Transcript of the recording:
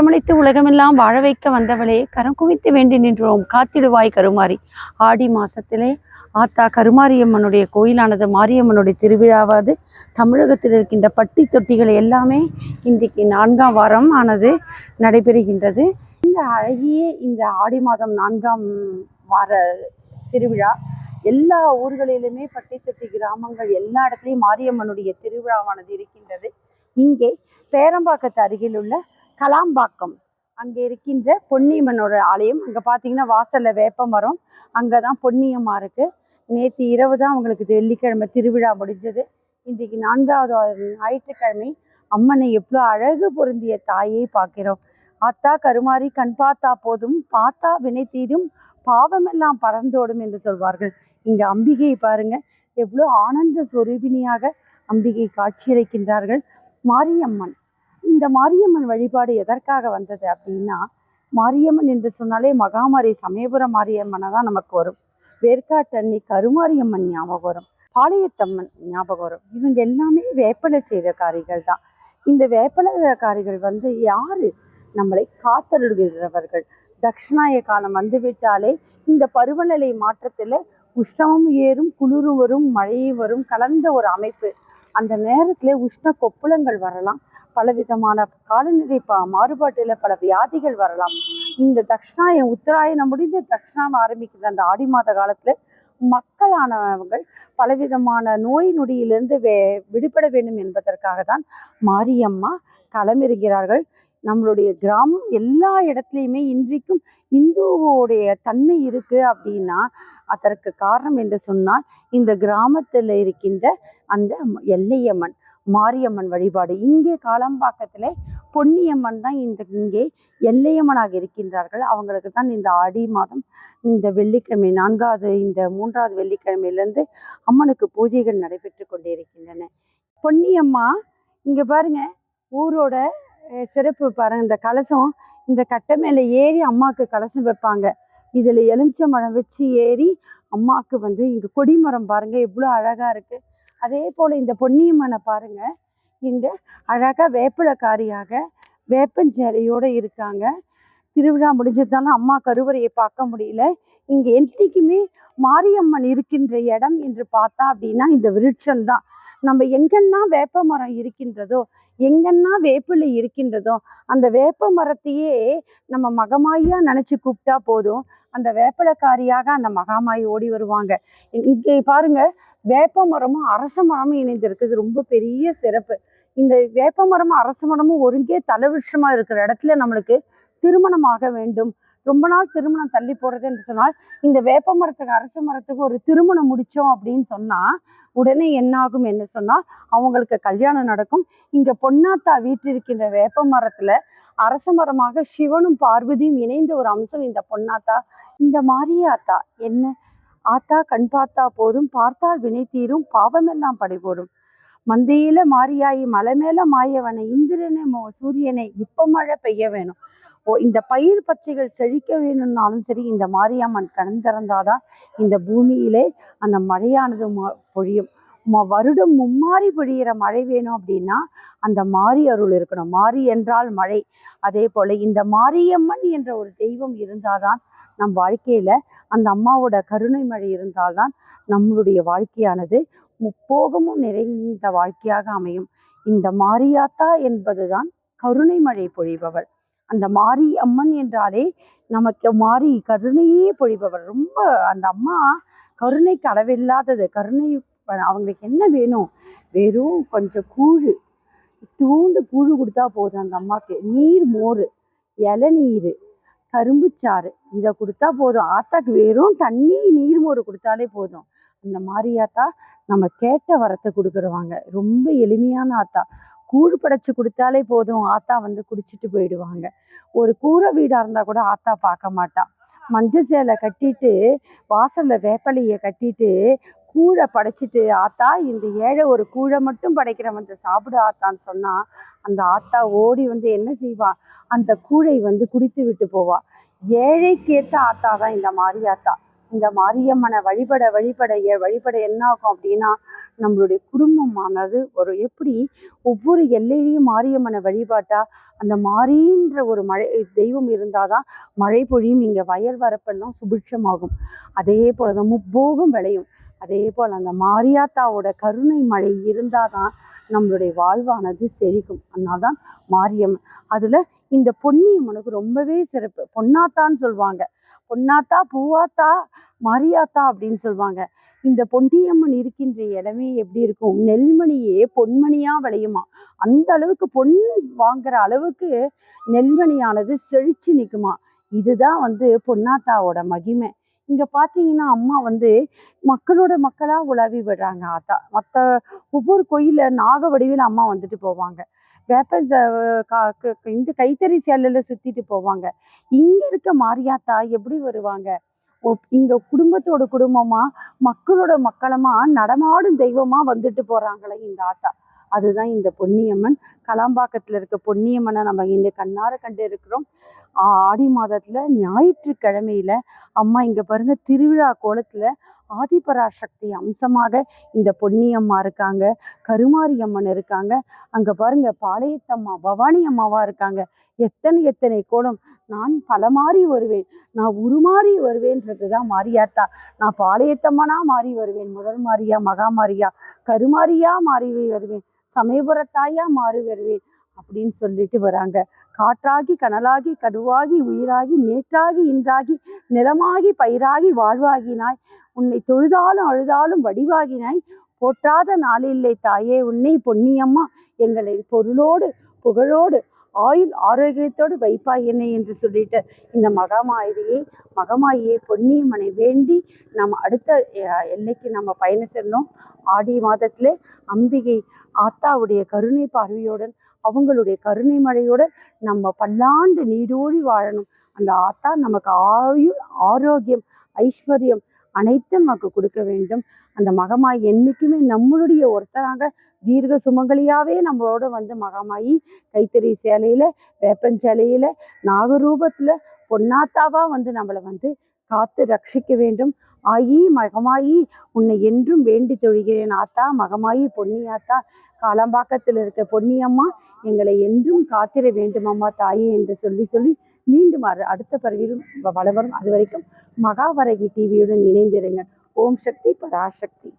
கரமளித்து உலகமெல்லாம் வாழ வைக்க வந்தவளே கரம் குவித்து வேண்டி நின்றோம். காத்திடுவாய் கருமாரி ஆடி மாசத்திலே ஆத்தா கருமாரியம்மனுடைய கோயிலானது மாரியம்மனுடைய திருவிழாவாது. தமிழகத்தில் இருக்கின்ற பட்டி தொட்டிகள் எல்லாமே இன்றைக்கு நான்காம் வாரம் ஆனது நடைபெறுகின்றது. இந்த அழகிய இந்த ஆடி மாதம் நான்காம் வார திருவிழா எல்லா ஊர்களிலுமே பட்டி தொட்டி கிராமங்கள் எல்லா இடத்துலையும் மாரியம்மனுடைய திருவிழாவானது இருக்கின்றது. இங்கே பேரம்பாக்கத்து அருகில் உள்ள கலாம்பாக்கம். அங்கே இருக்கின்ற பொன்னியம்மனோட ஆலயம். அங்கே பார்த்தீங்கன்னா வாசலில் வேப்ப மரம். அங்கே தான் பொன்னியம்மா இருக்குது நேற்று இரவு தான் அவங்களுக்கு வெள்ளிக்கிழமை திருவிழா முடிஞ்சது. இன்றைக்கு நான்காவது ஞாயிற்றுக்கிழமை அம்மனை எவ்வளோ அழகு பொருந்திய தாயை பார்க்கிறோம். ஆத்தா கருமாரி கண் பார்த்தா போதும் பார்த்தா வினை தீரும் பாவமெல்லாம் பறந்தோடும் என்று சொல்வார்கள். இங்கே அம்பிகையை பாருங்க. எவ்வளோ ஆனந்த சொரூபிணியாக அம்பிகை காட்சியளிக்கின்றார்கள். மாரியம்மன். இந்த மாரியம்மன் வழிபாடு எதற்காக வந்தது அப்படின்னா மாரியம்மன் என்று சொன்னாலே மகாமாரி சமயபுரம் மாரியம்மனை தான் நமக்கு வரும். வேர்க்காட்டன்னி கருமாரியம்மன் ஞாபகம் வரும். பாளையத்தம்மன் ஞாபகம் வரும். இவங்க எல்லாமே வேப்பலை செய்தக்காரிகள் தான். இந்த வேப்பலக்காரிகள் வந்து யாரு? நம்மளை காத்தருள்கிறவர்கள். தக்ஷணாய காலம் வந்து விட்டாலே இந்த பருவநிலை மாற்றத்துல உஷ்ணமும் ஏறும் குளிரும் வரும் மழையும் வரும் கலந்த ஒரு அமைப்பு. அந்த நேரத்துல உஷ்ண கொப்புளங்கள் வரலாம். பலவிதமான காலநிலை பா மாறுபாட்டில் பல வியாதிகள் வரலாம். இந்த தக்ஷணாயம் உத்தராயணம் முடிந்து தக்ஷணாயம் ஆரம்பிக்கிற அந்த ஆடி மாத காலத்தில் மக்களானவர்கள் பலவிதமான நோய் நொடியிலிருந்து வே விடுபட வேண்டும் என்பதற்காக தான் மாரியம்மா களமிருக்கிறார்கள் நம்மளுடைய கிராமம் எல்லா இடத்துலையுமே இன்றைக்கும் இந்துவோடைய தன்மை இருக்கு அப்படின்னா அதற்கு காரணம் என்று சொன்னால் இந்த கிராமத்தில் இருக்கின்ற அந்த எல்லையம்மன் மாரியம்மன் வழிபாடு. இங்கே காலம்பாக்கத்தில் பொன்னியம்மன் தான் இந்த இங்கே எல்லையம்மனாக இருக்கின்றார்கள். அவங்களுக்கு தான் இந்த ஆடி மாதம் இந்த வெள்ளிக்கிழமை நான்காவது இந்த மூன்றாவது வெள்ளிக்கிழமையிலேருந்து அம்மனுக்கு பூஜைகள் நடைபெற்று கொண்டே இருக்கின்றன பொன்னியம்மா இங்கே பாருங்க ஊரோட சிறப்பு பாருங்க இந்த கலசம் இந்த கட்டை மேலே ஏறி அம்மாவுக்கு கலசம் வைப்பாங்க. இதில் எலுமிச்சம்பழம் வச்சு ஏறி அம்மாவுக்கு வந்து இங்கே கொடிமரம் பாருங்க எவ்வளோ அழகாக இருக்குது அதே போல் இந்த பொன்னியம்மனை பாருங்கள் இங்கே அழகாக வேப்பிலக்காரியாக வேப்பஞ்சேரையோடு இருக்காங்க. திருவிழா முடிஞ்சதால அம்மா கருவறையை பார்க்க முடியல. இங்கே என்றைக்குமே மாரியம்மன் இருக்கின்ற இடம் என்று பார்த்தா அப்படின்னா இந்த விருட்சம் தான் நம்ம எங்கன்னா வேப்ப மரம் இருக்கின்றதோ எங்கன்னா வேப்பிலை இருக்கின்றதோ அந்த வேப்ப மரத்தையே நம்ம மகமாயியா நினச்சி கூப்பிட்டா போதும். அந்த வேப்பிலக்காரியாக அந்த மகாமாயி ஓடி வருவாங்க. இங்கே பாருங்க வேப்ப மரமும் அரச மரமும் இணைந்திருக்குது ரொம்ப பெரிய சிறப்பு. இந்த வேப்ப மரமும் அரச மரமும் ஒருங்கே தலைவிருஷமா இருக்கிற இடத்துல நம்மளுக்கு திருமணமாக வேண்டும். ரொம்ப நாள் திருமணம் தள்ளி போடுறது என்று சொன்னால் இந்த வேப்ப மரத்துக்கு அரச மரத்துக்கு ஒரு திருமணம் முடித்தோம் அப்படின்னு சொன்னால் உடனே என்னாகும் என்று என்ன அவங்களுக்கு கல்யாணம் நடக்கும். இங்கே பொன்னாத்தா வீட்டிருக்கின்ற வேப்ப மரத்தில் அரச மரமாக சிவனும் பார்வதியும் இணைந்த ஒரு அம்சம் இந்த பொன்னாத்தா. இந்த மாரியாத்தா என்ன ஆத்தா கண் பார்த்தா போதும் பார்த்தால் வினை தீரும் பாவமெல்லாம் படைபோடும். மந்தையில மாறியாயி மலை மேல மாயவனை இந்திரனே மோ- சூரியனை இப்ப மழை பெய்ய வேணும். ஓ இந்த பயிர் பச்சைகள் செழிக்க வேணும்னாலும் சரி இந்த மாரியம்மன் கண் திறந்தாதான் இந்த பூமியிலே அந்த மழையானது ம- பொழியும். ம- வருடம் மும்மாறி பொழியிற மழை வேணும் அப்படின்னா அந்த மாரி அருள் இருக்கணும். மாரி என்றால் மழை. அதே போல இந்த மாரியம்மன் என்ற ஒரு தெய்வம் இருந்தாதான் நம் வாழ்க்கையில அந்த அம்மாவோட கருணை மழை இருந்தால்தான் நம்மளுடைய வாழ்க்கையானது முப்போகமும் நிறைந்த வாழ்க்கையாக அமையும். இந்த மாரியாத்தா என்பதுதான் கருணை மழை பொழிபவள் அந்த மாரி அம்மன் என்றாலே நமக்கு மாறி கருணையே பொழிபவர். ரொம்ப அந்த அம்மா கருணைக்கு அளவில்லாதது. கருணை அவங்களுக்கு என்ன வேணும்? வெறும் கொஞ்சம் கூழு. தூண்டு கூழு கொடுத்தா போதும் அந்த அம்மாவுக்கு நீர் மோர் இளநீர். கரும்புச்சாறு. இதை கொடுத்தா போதும். ஆத்தாக்கு வெறும் தண்ணி நீர் கொடுத்தாலே போதும். அந்த ஆத்தா நம்ம கேட்ட வரத்தை கொடுக்குறவாங்க. ரொம்ப எளிமையான ஆத்தா. கூழ் படைச்சு கொடுத்தாலே போதும். ஆத்தா வந்து குடிச்சிட்டு போயிடுவாங்க. ஒரு கூரை வீடாக இருந்தால் கூட ஆத்தா பார்க்க மாட்டா. மஞ்சள் சேலை கட்டிட்டு வாசலில் வேப்பலையை கட்டிட்டு கூழை படைச்சிட்டு ஆத்தா இந்த ஏழை ஒரு கூழை மட்டும் படைக்கிறவன் சாப்பிடு ஆத்தான்னு சொன்னா அந்த ஆத்தா ஓடி வந்து என்ன செய்வா? அந்த கூழை வந்து குடித்து விட்டு போவா. ஏழைக்கேத்த ஆத்தா தான் இந்த மாரியாத்தா இந்த மாரியம்மனை வழிபட வழிபட ஏ- வழிபட என்ன ஆகும் அப்படின்னா நம்மளுடைய குடும்பமானது ஒரு எப்படி ஒவ்வொரு எல்லையிலையும் மாரியம்மனை வழிபாட்டா அந்த மாரின்ற ஒரு மழை தெய்வம் இருந்தாதான் மழை பொழியும் இங்கே வயல் வரப்பெல்லாம் சுபிட்சமாகும். அதே போல தான் முப்போகம் விளையும். அதே போல் அந்த மாரியாத்தாவோட கருணை மழை இருந்தால் தான் நம்மளுடைய வாழ்வானது செழிக்கும். அதனால தான் மாரியம்மன். அதில் இந்த பொன்னியம்மனுக்கு ரொம்பவே சிறப்பு. பொன்னாத்தான்னு சொல்லுவாங்க பொன்னாத்தா பூவாத்தா மாரியாத்தா அப்படின்னு சொல்லுவாங்க இந்த பொன்னியம்மன் இருக்கின்ற இடமே எப்படி இருக்கும்? நெல்மணியே பொன்மணியா விளையுமா? அந்த அளவுக்கு பொன் வாங்குற அளவுக்கு நெல்மணியானது செழிச்சு நிற்குமா இதுதான் வந்து பொன்னாத்தாவோட மகிமை. இங்க பாத்தீங்கன்னா அம்மா வந்து மக்களோட மக்களா உலாவி விடுறாங்க ஆத்தா. மற்ற ஒவ்வொரு கோயிலில் நாக வடிவில் அம்மா வந்துட்டு போவாங்க. வேப்ப ச- க- இந்த கைத்தறி சேலையில சுத்திட்டு போவாங்க. இங்க இருக்க மாரியாத்தா எப்படி வருவாங்க? ஒ- இங்க குடும்பத்தோட குடும்பமா மக்களோட மக்களமா நடமாடும் தெய்வமா வந்துட்டு போறாங்களே இந்த ஆத்தா. அதுதான் இந்த பொன்னியம்மன். கலாம்பாக்கத்துல இருக்க பொன்னியம்மனை நம்ம இந்த கண்ணார கண்டு இருக்கிறோம். ஆடி மாதத்தில் ஞாயிற்றுக்கிழமையில அம்மா இங்கே பாருங்க திருவிழா கோலத்தில் ஆதிபராசக்தி அம்சமாக இந்த பொன்னியம்மா இருக்காங்க கருமாரி அம்மன் இருக்காங்க. அங்கே பாருங்க பாளையத்தம்மா பவானி அம்மாவா இருக்காங்க. எத்தனை எத்தனை கோலம். நான் பல மாறி வருவேன். நான் உருமாறி வருவேன்றது தான் மாரியாத்தா. நான் பாளையத்தம்மனா மாறி வருவேன் முதல் மாரியா மகா மாரியா. கருமாரியா மாறி வருவேன் சமயபுரத்தாயா மாறி வருவேன் அப்படின்னு சொல்லிட்டு வராங்க. காற்றாகி கனலாகி கருவாகி உயிராகி நேற்றாகி இன்றாகி நிலமாகி பயிராகி வாழ்வாகினாய். உன்னை தொழுதாலும் அழுதாலும் வடிவாகினாய். போற்றாத நாளில்லை தாயே உன்னை பொன்னியம்மா எங்களை பொருளோடு புகழோடு ஆயுள் ஆரோக்கியத்தோடு வைப்பாய் என்னை என்று சொல்லிட்டு இந்த மகாமாயிரியை மகமாயியை பொன்னியம்மனை வேண்டி நம்ம அடுத்த எல்லைக்கு நம்ம பயணம் செல்லணும் ஆடி மாதத்திலே அம்பிகை ஆத்தாவுடைய கருணை பார்வையுடன் அவங்களுடைய கருணை மழையோட நம்ம பல்லாண்டு நீடோடி வாழணும். அந்த ஆத்தா நமக்கு ஆயு ஆரோக்கியம் ஐஸ்வர்யம் அனைத்தும் நமக்கு கொடுக்க வேண்டும். அந்த மகமாய் என்னைக்குமே நம்மளுடைய ஒருத்தராக தீர்க்க சுமங்கலியாவே நம்மளோட வந்து மகமாயி கைத்தறி சேலையில வேப்பஞ்சேலையில நாகரூபத்துல பொன்னாத்தாவா வந்து நம்மளை வந்து காத்து ரட்சிக்க வேண்டும். ஆயி மகமாயி உன்னை என்றும் வேண்டி தொழுகிறேன் ஆத்தா. மகமாயி பொன்னியாத்தா. காலம்பாக்கத்தில் இருக்க பொன்னியம்மா எங்களை என்றும் காத்திர வேண்டுமம்மா தாயே என்று சொல்லி சொல்லி மீண்டும் அடுத்த பருவிலும் வளவரும். அது வரைக்கும் மகாவரகி டிவியுடன் இணைந்திருங்கள். ஓம் சக்தி பராசக்தி.